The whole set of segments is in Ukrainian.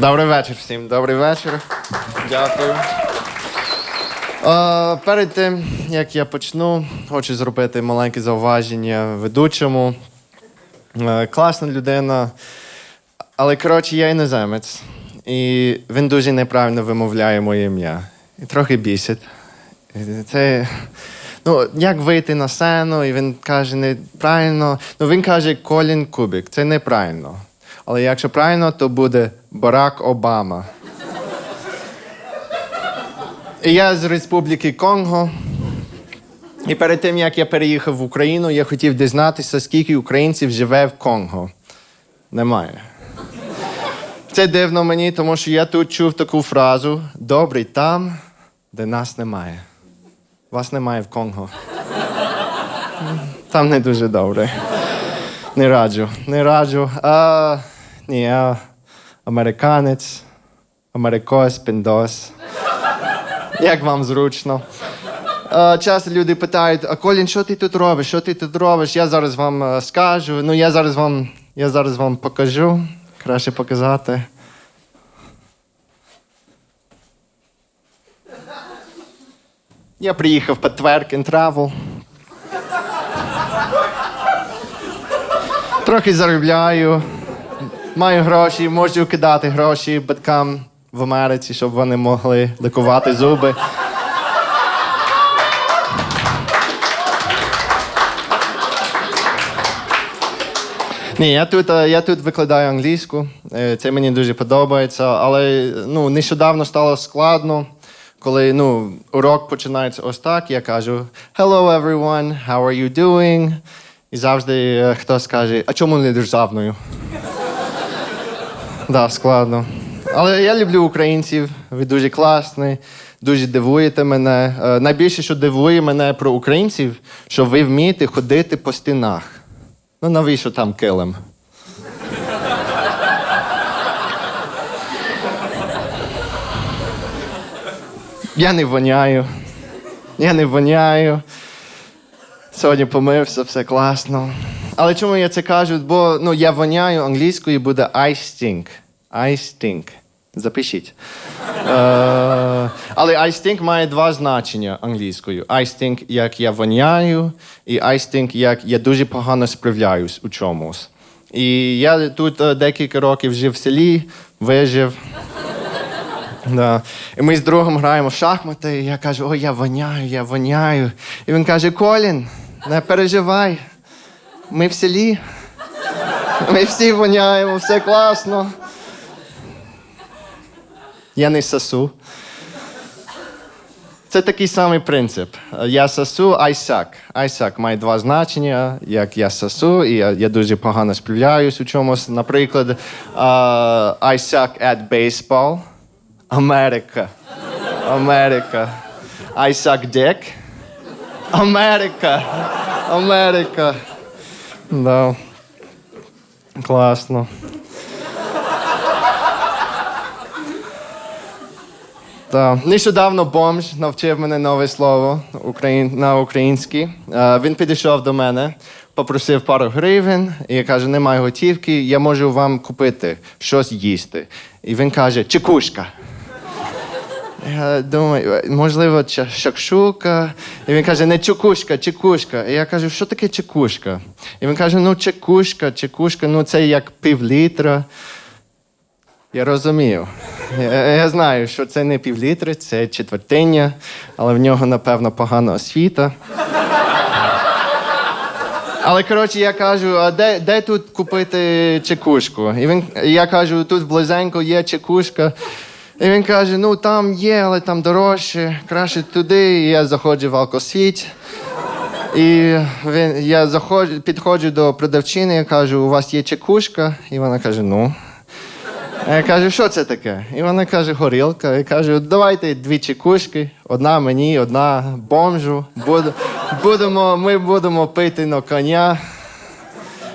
Добрий вечір всім. Добрий вечір. Дякую. Е, перед тим, як я почну, хочу зробити маленьке зауваження ведучому. Е, класна людина. Але коротше, я іноземець. І він дуже неправильно вимовляє моє ім'я. І трохи бісить. Це. Ну, як вийти на сцену, і він каже неправильно. Ну, він каже Колін Кубік. Це неправильно. Але якщо правильно, то буде Барак Обама. І я з Республіки Конго. І перед тим, як я переїхав в Україну, я хотів дізнатися, скільки українців живе в Конго. Немає. Це дивно мені, тому що я тут чув таку фразу: добрий там, де нас немає. Вас немає в Конго. Там не дуже добре. Не раджу, не раджу. А, я американець, америкос, піндос. Як вам зручно? Е, Часто люди питають: а Колін, що ти тут робиш? Що ти тут робиш? Я зараз вам е, скажу. Ну, я зараз вам, я зараз вам покажу. Краще показати. Я приїхав по Twerk Travel. Трохи заробляю. Маю гроші, можу кидати гроші батькам в Америці, щоб вони могли лікувати зуби. Ні, я тут, е, я тут викладаю англійську. Е, Це мені дуже подобається. Але ну, нещодавно стало складно, коли ну, урок починається ось так. Я кажу: Hello everyone, how are you doing? І завжди е, хтось каже, а чому не державною? Да, складно. Але я люблю українців, ви дуже класні, дуже дивуєте мене. Е, Найбільше, що дивує мене про українців, що ви вмієте ходити по стінах. Ну, навіщо там килим? Я не воняю. Я не воняю. Сьогодні помився, все класно. Але чому я це кажу? Бо ну, я воняю англійською буде I stink. I stink. Запишіть. Е, але I stink має два значення англійською. I stink, як я воняю, і I stink, як я дуже погано справляюсь у чомусь. І я тут е, декілька років жив в селі, вижив. Да. І ми з другом граємо в шахмати, і я кажу, ой, я воняю, я воняю. І він каже: Колін, не переживай. Ми в селі. Ми всі воняємо, все класно. Я не сосу. Це такий самий принцип. Я suck. I suck має два значення, як я сосу, і я, я дуже погано справляюсь у чомусь. Наприклад, uh, I suck at baseball. Америка. Америка. I dick. Америка. Америка. Да. Класно. Так. Нещодавно бомж навчив мене нове слово україн... на українській. Е, він підійшов до мене, попросив пару гривень, і я кажу, немає готівки, я можу вам купити щось їсти. І він каже, чекушка. Я думаю, можливо, шакшука. І він каже, не чекушка, чекушка. І я кажу, що таке чекушка? І він каже, ну чекушка, чекушка, ну це як півлітра. Я розумію. Я, я знаю, що це не півлітри, це четвертиня, але в нього, напевно, погана освіта. Але коротше, я кажу, а де, де тут купити чекушку? І він, я кажу, тут близенько є чекушка. І він каже: ну там є, але там дорожче, краще туди. І я заходжу в алкосвіт. І він, я заходжу, підходжу до продавчини, я кажу, у вас є чекушка? І вона каже, ну. А я кажу, що це таке? І вона каже, горілка. Я кажу, давайте дві чекушки, одна мені, одна бомжу. Будемо, ми будемо пити на коня.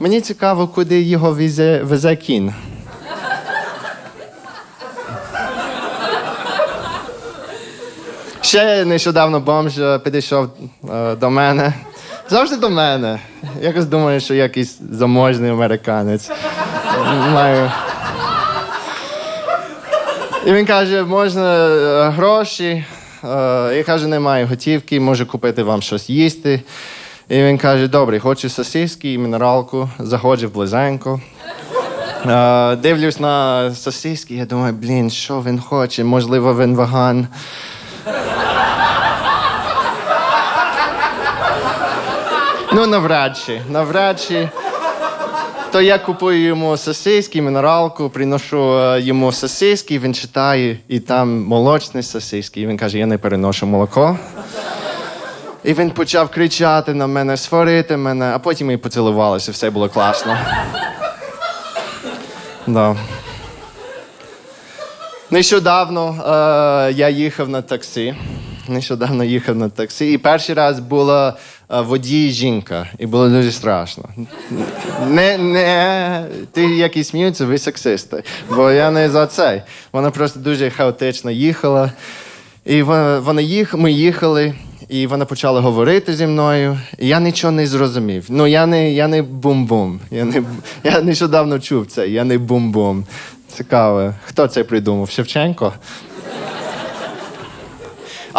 Мені цікаво, куди його везе, везе кін. Ще нещодавно бомж е, підійшов е, до мене. Завжди до мене. Якось думаю, що якийсь заможний американець. Маю. І він каже, можна е, гроші. Е, Я кажу, немає готівки, можу купити вам щось їсти. І він каже: добре, хочу сосиски і мінералку, заходжу близенько. Е, Дивлюсь на сосиски, я думаю, блін, що він хоче? Можливо, він веган. Ну, навряд чи, навряд чи. То я купую йому сосиски, мінералку, приношу е, йому сосиски, він читає, і там молочні сосиски. І він каже, я не переношу молоко. І він почав кричати на мене, сварити мене, а потім ми поцілувалися, все було класно. Да. Нещодавно е, я їхав на таксі. Нещодавно їхав на таксі. І перший раз була е, водій жінка, і було дуже страшно. Не, не, ти які сміються, ви сексисти. Бо я не за це. Вона просто дуже хаотично їхала. І вона їх, ми їхали, і вона почала говорити зі мною. І я нічого не зрозумів. Ну, я не, я не бум-бум. Я, не, я нещодавно чув це, я не бум-бум. Цікаво. Хто це придумав? Шевченко?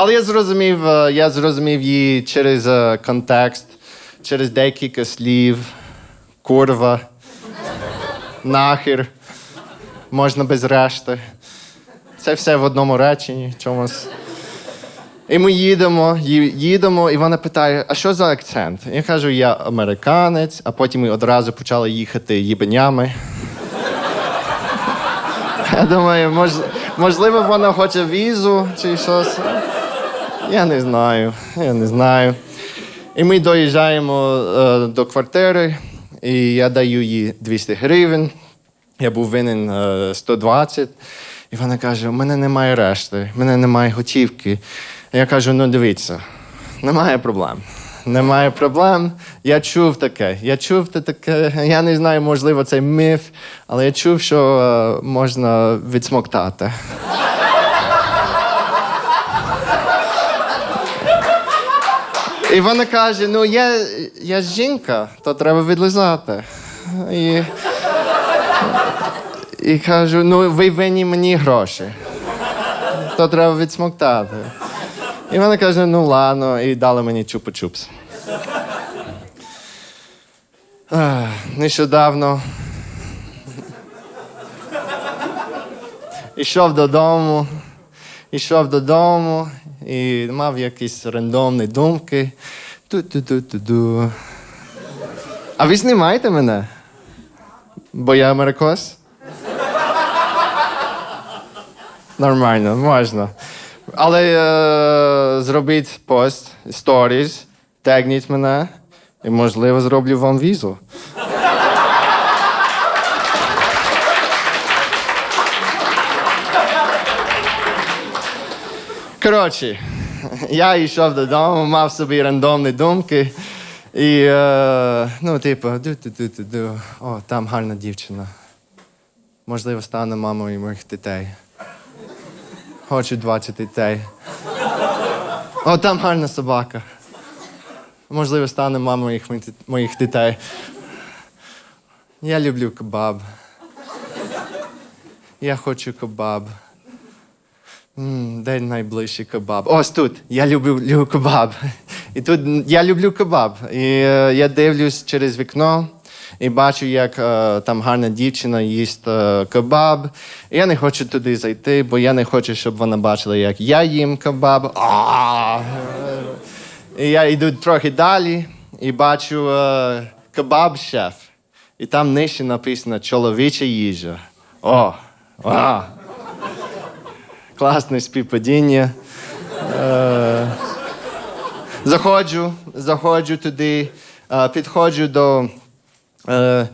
Але я зрозумів, е, я зрозумів її через е, контекст, через декілька слів, курва, нахер, можна без решти. Це все в одному реченні чомусь. І ми їдемо, їдемо, і вона питає: а що за акцент? Я кажу, я американець, а потім ми одразу почали їхати їбенями. Я думаю, мож, можливо, вона хоче візу чи щось. Я не знаю, я не знаю. І ми доїжджаємо е, до квартири, і я даю їй 200 гривень. Я був винен е, 120. І вона каже: у мене немає решти, у мене немає готівки. Я кажу: ну дивіться, немає проблем. Немає проблем. Я чув таке. Я чув таке. Я не знаю, можливо, це міф, але я чув, що е, можна відсмоктати. І вона каже: ну я, я жінка, то треба відлизати. І, і кажу: ну ви винні мені гроші. То треба відсмоктати. І вона каже: ну ладно, і дала мені чупа-чупс. Нещодавно. Ішов додому, ішов додому і мав якісь рандомні думки. Ту-ту-ту-ту-ду. А ви знімаєте мене? Бо я америкос? Нормально, можна. Але е, зробіть пост, сторіс, тегніть мене, і, можливо, зроблю вам візу. Коротше, я йшов додому, мав собі рандомні думки. І, е, ну, типу, ду-ду-ду-ду-ду. О, там гарна дівчина. Можливо, стане мамою моїх дітей. Хочу 20 дітей. О, там гарна собака. Можливо, стане мамою моїх, моїх дітей. Я люблю кебаб. Я хочу кебаб. М, Де найближчий кебаб? Ось тут. Я люблю, люблю кебаб. І тут я люблю кебаб. І е, я дивлюсь через вікно і бачу, як е, там гарна дівчина їсть е, кебаб. І я не хочу туди зайти, бо я не хочу, щоб вона бачила, як я їм кебаб. І я йду трохи далі і бачу е, кебаб-шеф. І там нижче написано чоловіча їжа. О! А! Класне співпадіння. Е, заходжу, заходжу туди, е, підходжу до. Е,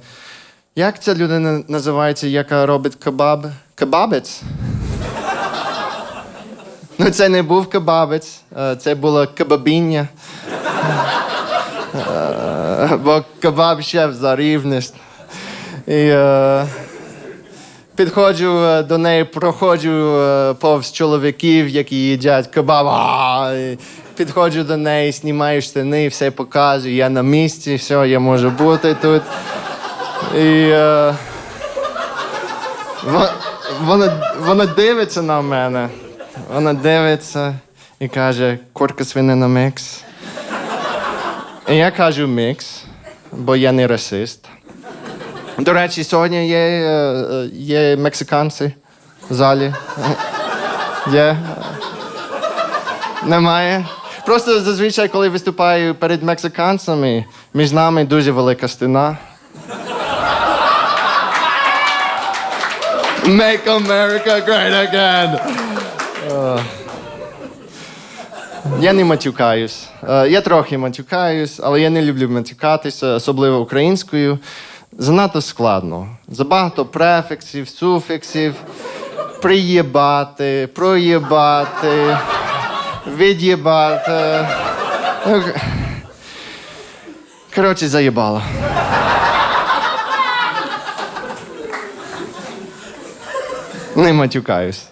як ця людина називається, яка робить кебаб? Кебабець? Ну, це не був кебабець, це було кебабіння. Бо кебаб шеф за рівність. І, Підходжу е, до неї, проходжу е, повз чоловіків, які їдять кебаб. А, і Підходжу до неї, знімаю штани, все показую. Я на місці, все, я можу бути тут. І е, вона, вона дивиться на мене. Вона дивиться і каже: курка свинина мікс. І я кажу мікс, бо я не расист. До речі, сьогодні є, е, є мексиканці в залі. Є. Немає. Просто зазвичай, коли виступаю перед мексиканцями, між нами дуже велика стіна. Make America great again. Е. Я не матюкаюсь. Е, Я трохи матюкаюсь, але я не люблю матюкатися, особливо українською. Занадто складно. Забагато префіксів, суфіксів, приєбати, проєбати, від'єбати. Коротше, заєбало. Не матюкаюсь.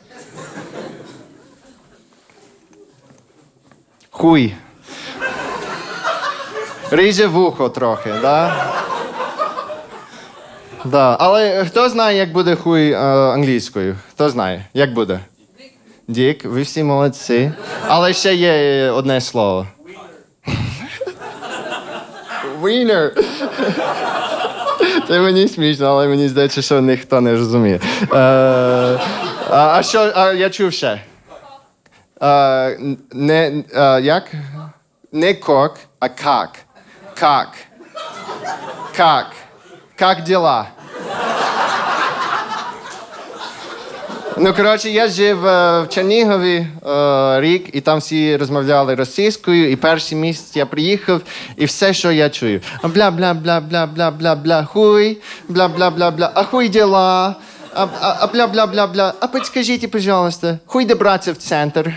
Хуй. Ріже вухо трохи, да? Да. Але хто знає, як буде хуй е, англійською? Хто знає? Як буде? Дік, ви всі молодці. Але ще є одне слово. Wiener. Це мені смішно, але мені здається, що ніхто не розуміє. Е, а, а що, а я чув ще? Е, не, е, як? Не кок, а как. Как. Как. Как дела? Ну, коротше, я жив е, в Чернігові е, рік, і там всі розмовляли російською, і перший місяць я приїхав, і все, що я чую. бля бля бля бля бля бля бля хуй, бля бля бля бля а хуй дела, а, а, а подскажите, пожалуйста, хуй добраться в центр.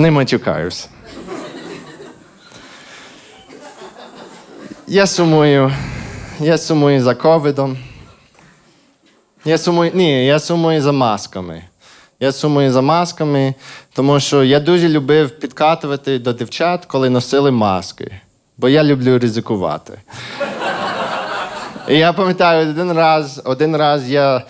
Не матюкаюсь. Я сумую. Я сумую за ковідом. Я сумую. Ні, я сумую за масками. Я сумую за масками, тому що я дуже любив підкатувати до дівчат, коли носили маски. Бо я люблю ризикувати. І я пам'ятаю, один раз, один раз я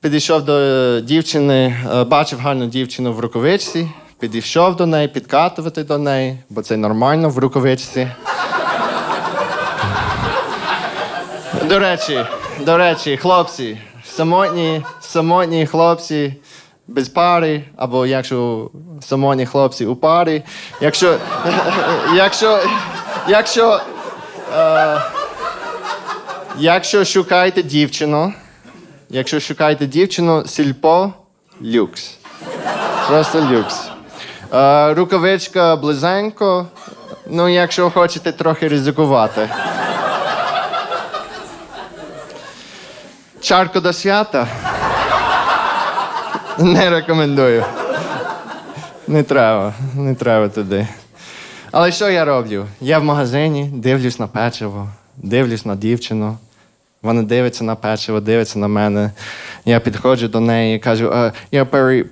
підійшов до дівчини, е, бачив гарну дівчину в рукавичці, підійшов до неї, підкатувати до неї, бо це нормально в рукавичці. До речі, до речі, хлопці, самотні, самотні хлопці без пари, або якщо самотні хлопці у парі, якщо, якщо, якщо, е, якщо шукаєте дівчину, якщо шукаєте дівчину, сільпо люкс. Просто люкс. Е, рукавичка близенько, ну якщо хочете трохи ризикувати. Чарку до свята. Не рекомендую. Не треба, не треба туди. Але що я роблю? Я в магазині, дивлюсь на печиво, дивлюсь на дівчину. Вона дивиться на печиво, дивиться на мене. Я підходжу до неї і кажу: «Е, я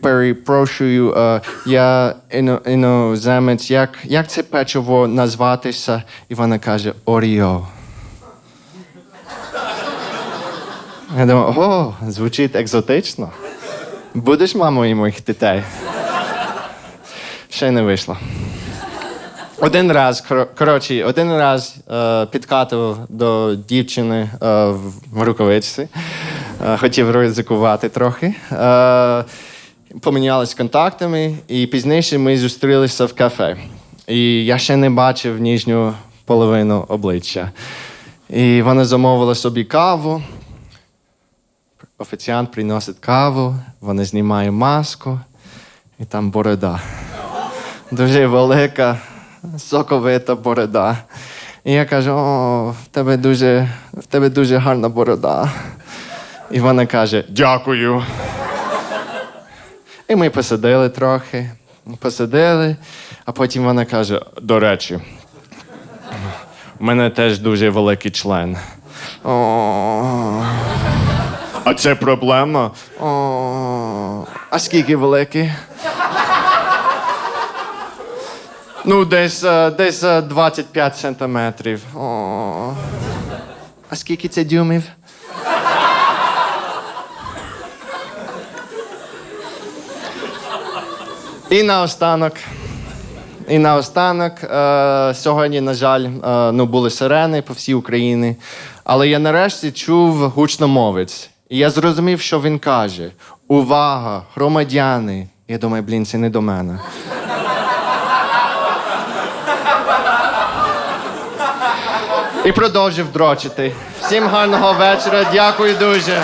перепрошую, е, я іно, іноземець, як, як це печиво назватися? І вона каже: Оріо. Я думаю, о, звучить екзотично. Будеш мамою моїх дітей? Ще не вийшло. Один раз, кор- коротше, один раз е, підкатував до дівчини е, в рукавичці. Е, хотів ризикувати трохи. Е, помінялись контактами, і пізніше ми зустрілися в кафе. І я ще не бачив ніжню половину обличчя. І вона замовила собі каву. Офіціант приносить каву, вона знімає маску, і там борода. Дуже велика, соковита борода. І я кажу: о, в тебе дуже, в тебе дуже гарна борода. І вона каже: Дякую. І ми посидили трохи, посидили, а потім вона каже: до речі, у мене теж дуже великий член. О, а це проблема? О, а скільки великий? Ну, десь, е, десь е, 25 сантиметрів. О. А скільки це дюймів? І наостанок. І наостанок, е, сьогодні, на жаль, е, ну, були сирени по всій Україні. Але я нарешті чув гучномовець. І я зрозумів, що він каже: Увага, громадяни! Я думаю, блін, це не до мене. І продовжив дрочити. Всім гарного вечора. Дякую дуже.